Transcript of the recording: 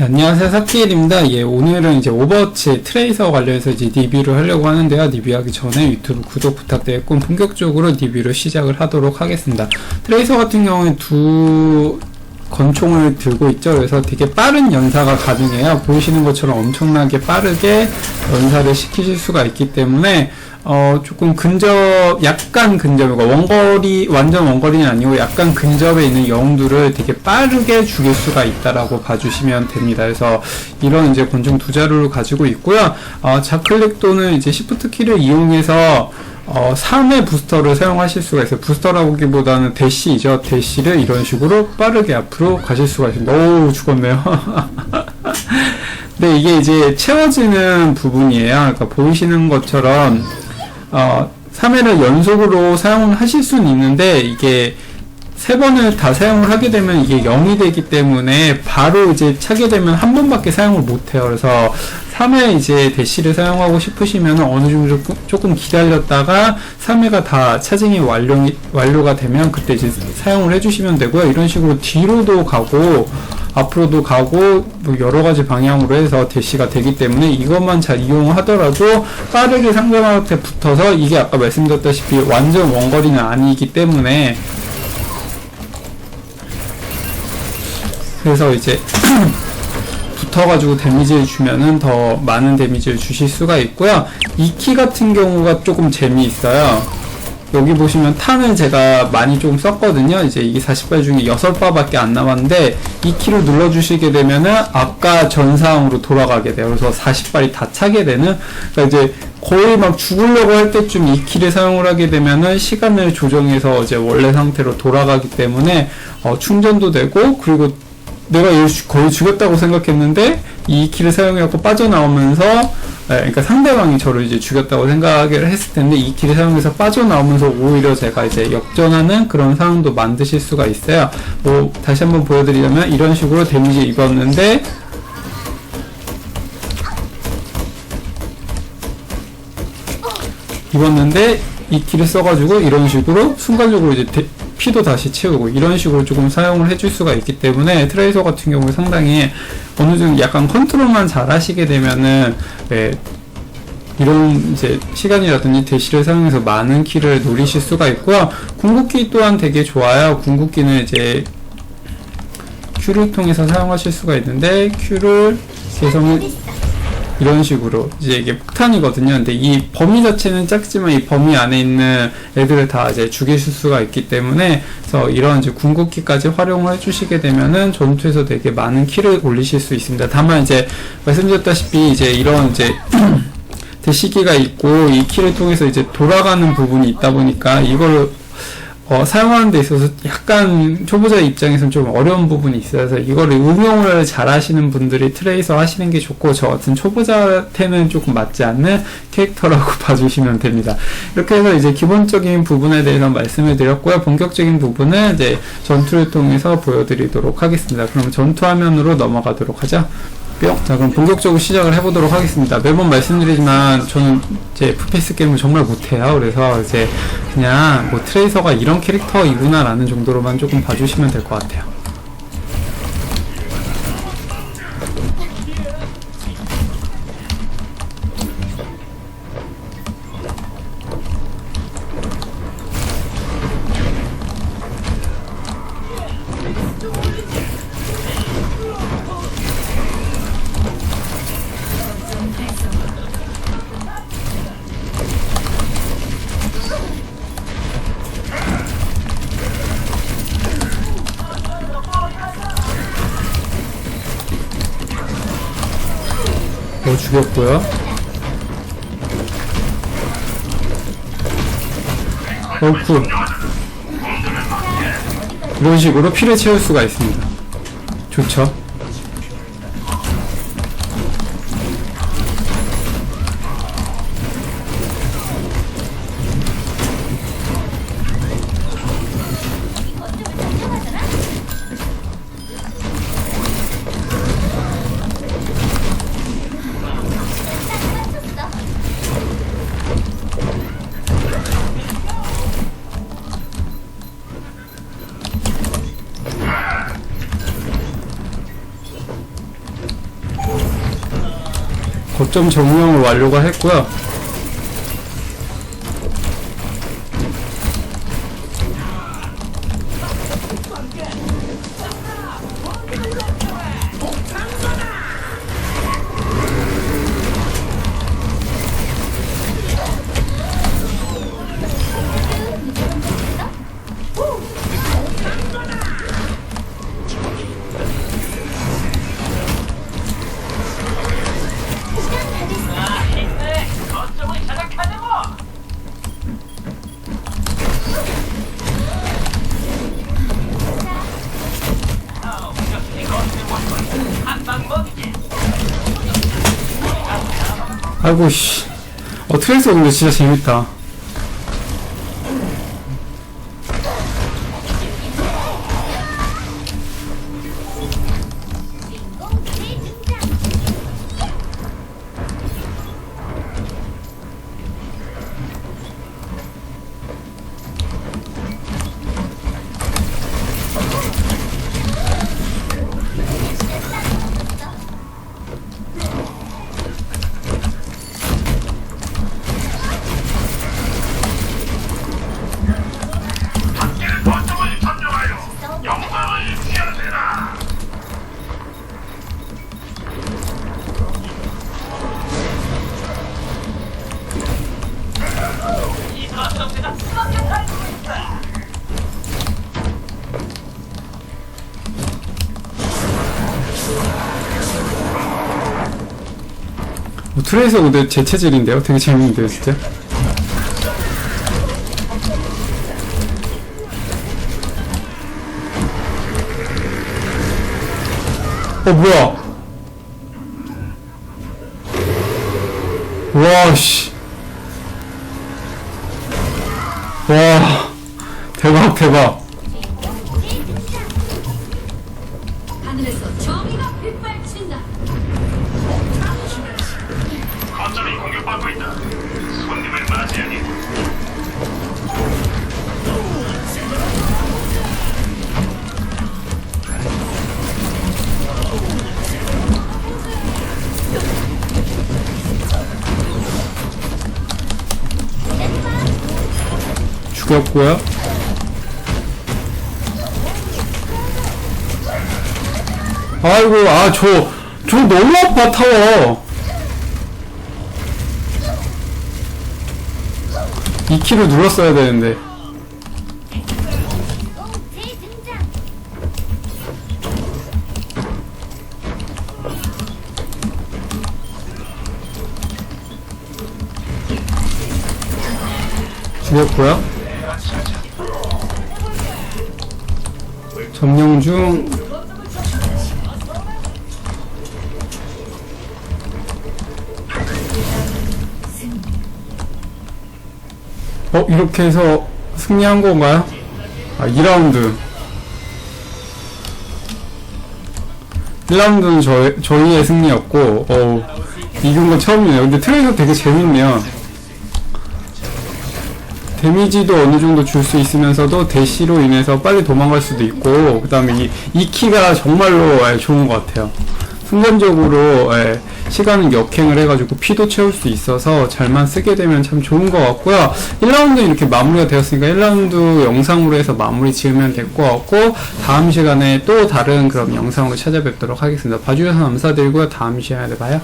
예, 안녕하세요 사키엘입니다. 예, 오늘은 이제 오버워치 트레이서 관련해서 이제 리뷰를 하려고 하는데요. 리뷰하기 전에 유튜브 구독 부탁드리고 본격적으로 리뷰를 시작을 하도록 하겠습니다. 트레이서 같은 경우는 두 권총을 들고 있죠. 그래서 되게 빠른 연사가 가능해요. 보이시는 것처럼 엄청나게 빠르게 연사를 시키실 수가 있기 때문에 어, 조금 근접, 약간 근접이고, 원거리, 완전 원거리는 아니고, 약간 근접에 있는 영웅들을 되게 빠르게 죽일 수가 있다라고 봐주시면 됩니다. 그래서, 이런 이제 권총 두 자루를 가지고 있고요. 어, 좌클릭 또는 이제 시프트 키를 이용해서, 어, 3회 부스터를 사용하실 수가 있어요. 부스터라고 하기보다는 대시죠. 대시를 이런 식으로 빠르게 앞으로 가실 수가 있습니다. 오, 죽었네요. 네, 이게 이제 채워지는 부분이에요. 그러니까 보이시는 것처럼, 어, 3회를 연속으로 사용을 하실 수는 있는데, 이게 세 번을 다 사용을 하게 되면 이게 0이 되기 때문에 바로 이제 차게 되면 한 번밖에 사용을 못 해요. 그래서 3회 이제 대시를 사용하고 싶으시면 어느 정도 조금, 기다렸다가 3회가 다 차징이 완료, 완료가 되면 그때 이제 사용을 해주시면 되고요. 이런 식으로 뒤로도 가고, 앞으로도 가고 뭐 여러 가지 방향으로 해서 대시가 되기 때문에 이것만 잘 이용하더라도 빠르게 상대방한테 붙어서 이게 아까 말씀드렸다시피 완전 원거리는 아니기 때문에 그래서 이제 붙어가지고 데미지를 주면은 더 많은 데미지를 주실 수가 있고요. 이 키 같은 경우가 조금 재미있어요. 여기 보시면 탄을 제가 많이 좀 썼거든요. 이제 이게 40발 중에 6발밖에 안 남았는데 이 키를 눌러주시게 되면은 아까 전상으로 돌아가게 돼요. 그래서 40발이 다 차게 되는 그러니까 이제 거의 막 죽으려고 할 때쯤 이 키를 사용을 하게 되면은 시간을 조정해서 이제 원래 상태로 돌아가기 때문에 어, 충전도 되고 그리고 내가 얘를 거의 죽였다고 생각했는데 이 키를 사용해갖고 빠져나오면서 예, 그러니까 상대방이 저를 이제 죽였다고 생각을 했을 텐데 이 키를 사용해서 빠져나오면서 오히려 제가 이제 역전하는 그런 상황도 만드실 수가 있어요. 뭐 다시 한번 보여드리자면 이런 식으로 데미지 입었는데 입었는데 이 키를 써가지고 이런 식으로 순간적으로 이제 데, 피도 다시 채우고 이런 식으로 조금 사용을 해줄 수가 있기 때문에 트레이서 같은 경우에 상당히 어느 정도 약간 컨트롤만 잘 하시게 되면은 네, 이런 이제 시간이라든지 대시를 사용해서 많은 키를 노리실 수가 있고요. 궁극기 또한 되게 좋아요. 궁극기는 이제 Q를 통해서 사용하실 수가 있는데 Q를 개성을 이런 식으로 이제 이게 폭탄이거든요. 근데 이 범위 자체는 작지만 이 범위 안에 있는 애들을 다 이제 죽이실 수가 있기 때문에 그래서 이런 이제 궁극기까지 활용을 해주시게 되면은 전투에서 되게 많은 키를 올리실 수 있습니다. 다만 이제 말씀드렸다시피 이제 이런 이제 대시기가 있고 이 키를 통해서 이제 돌아가는 부분이 있다 보니까 이걸 어, 사용하는 데 있어서 약간 초보자 입장에서는 좀 어려운 부분이 있어서 이거를 응용을 잘 하시는 분들이 트레이서 하시는 게 좋고 저 같은 초보자한테는 조금 맞지 않는 캐릭터라고 봐주시면 됩니다. 이렇게 해서 이제 기본적인 부분에 대해서 말씀을 드렸고요. 본격적인 부분은 이제 전투를 통해서 보여드리도록 하겠습니다. 그럼 전투 화면으로 넘어가도록 하죠. 뿅. 자, 그럼 본격적으로 시작을 해보도록 하겠습니다. 매번 말씀드리지만 저는 제 FPS 게임을 정말 못해요. 그래서 이제 그냥 뭐 트레이서가 이런 캐릭터이구나라는 정도로만 조금 봐주시면 될 것 같아요. 뭐 죽였고요. 어쿠 이런 식으로 피를 채울 수가 있습니다. 좋죠. 거점 정령을 완료가 했고요. 아이고 씨. 어 트레이서 근데 진짜 재밌다. 뭐 트레이서 근데 제 체질인데요. 되게 재밌는데요, 진짜. 어 뭐야? 와 씨. 와 대박 대박. 죽였고요. 아이고, 아, 저, 저 너무 아파, 타워. 2키를 눌렀어야 되는데. 죽였고요. 점령 중. 어, 이렇게 해서 승리한 건가요? 아, 2라운드. 1라운드는 저, 저희의 승리였고, 어, 이긴 건 처음이네요. 근데 트레이서 되게 재밌네요. 데미지도 어느 정도 줄 수 있으면서도 대시로 인해서 빨리 도망갈 수도 있고, 그 다음에 이, 이 키가 정말로 예, 좋은 것 같아요. 순간적으로 예, 시간은 역행을 해가지고 피도 채울 수 있어서 잘만 쓰게 되면 참 좋은 것 같고요. 1라운드 이렇게 마무리가 되었으니까 1라운드 영상으로 해서 마무리 지으면 될 것 같고 다음 시간에 또 다른 그런 영상으로 찾아뵙도록 하겠습니다. 봐주셔서 감사드리고요. 다음 시간에 봐요.